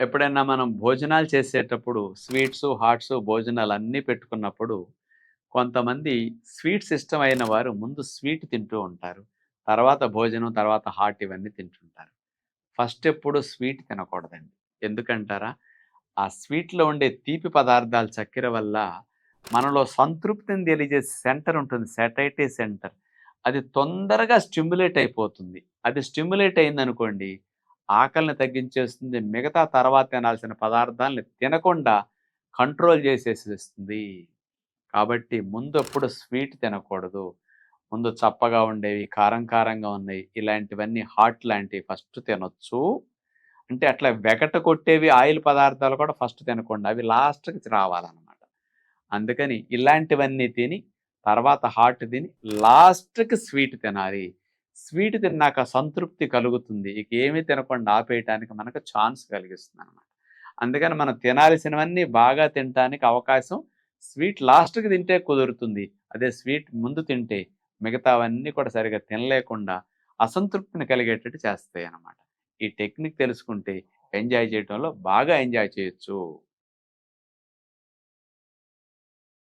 ఎప్పుడైనా మనం భోజనాలు చేసేటప్పుడు స్వీట్స్ హాట్స్ భోజనాలు అన్నీ పెట్టుకున్నప్పుడు కొంతమంది స్వీట్స్ ఇష్టమైన వారు ముందు స్వీట్ తింటూ ఉంటారు. తర్వాత భోజనం తర్వాత హాట్ ఇవన్నీ తింటుంటారు. ఫస్ట్ ఎప్పుడు స్వీట్ తినకూడదండి. ఎందుకంటారా? ఆ స్వీట్లో ఉండే తీపి పదార్థాల చక్కెర వల్ల మనలో సంతృప్తిని తెలియజేసే సెంటర్ ఉంటుంది. Satiety centre. అది తొందరగా స్టిమ్యులేట్ అయిపోతుంది. అది స్టిమ్యులేట్ అయిందనుకోండి ఆకలిని తగ్గించేస్తుంది మిగతా తర్వాత తినాల్సిన పదార్థాలని తినకుండా కంట్రోల్ చేసేసేస్తుంది. కాబట్టి ముందు ఎప్పుడు స్వీట్ తినకూడదు. ముందు చప్పగా ఉండేవి కారం కారంగా ఉన్నాయి ఇలాంటివన్నీ హాట్ లాంటివి ఫస్ట్ తినొచ్చు. అంటే అట్లా వెగట కొట్టేవి ఆయిల్ పదార్థాలు కూడా ఫస్ట్ తినకుండా అవి లాస్ట్కి రావాలన్నమాట. అందుకని ఇలాంటివన్నీ తిని తర్వాత హాట్ తిని లాస్ట్కి స్వీట్ తినాలి. స్వీట్ తిన్నాక సంతృప్తి కలుగుతుంది. ఇక ఏమీ తినకుండా ఆపేయటానికి మనకు ఛాన్స్ కలిగిస్తుంది అనమాట అందుకని మనం తినాల్సినవన్నీ బాగా తినడానికి అవకాశం స్వీట్ లాస్ట్కి తింటే కుదురుతుంది. అదే స్వీట్ ముందు తింటే మిగతావన్నీ కూడా సరిగా తినలేకుండా అసంతృప్తిని కలిగేటట్టు చేస్తాయి అన్నమాట ఈ టెక్నిక్ తెలుసుకుంటే ఎంజాయ్ చేయడంలో బాగా ఎంజాయ్ చేయొచ్చు.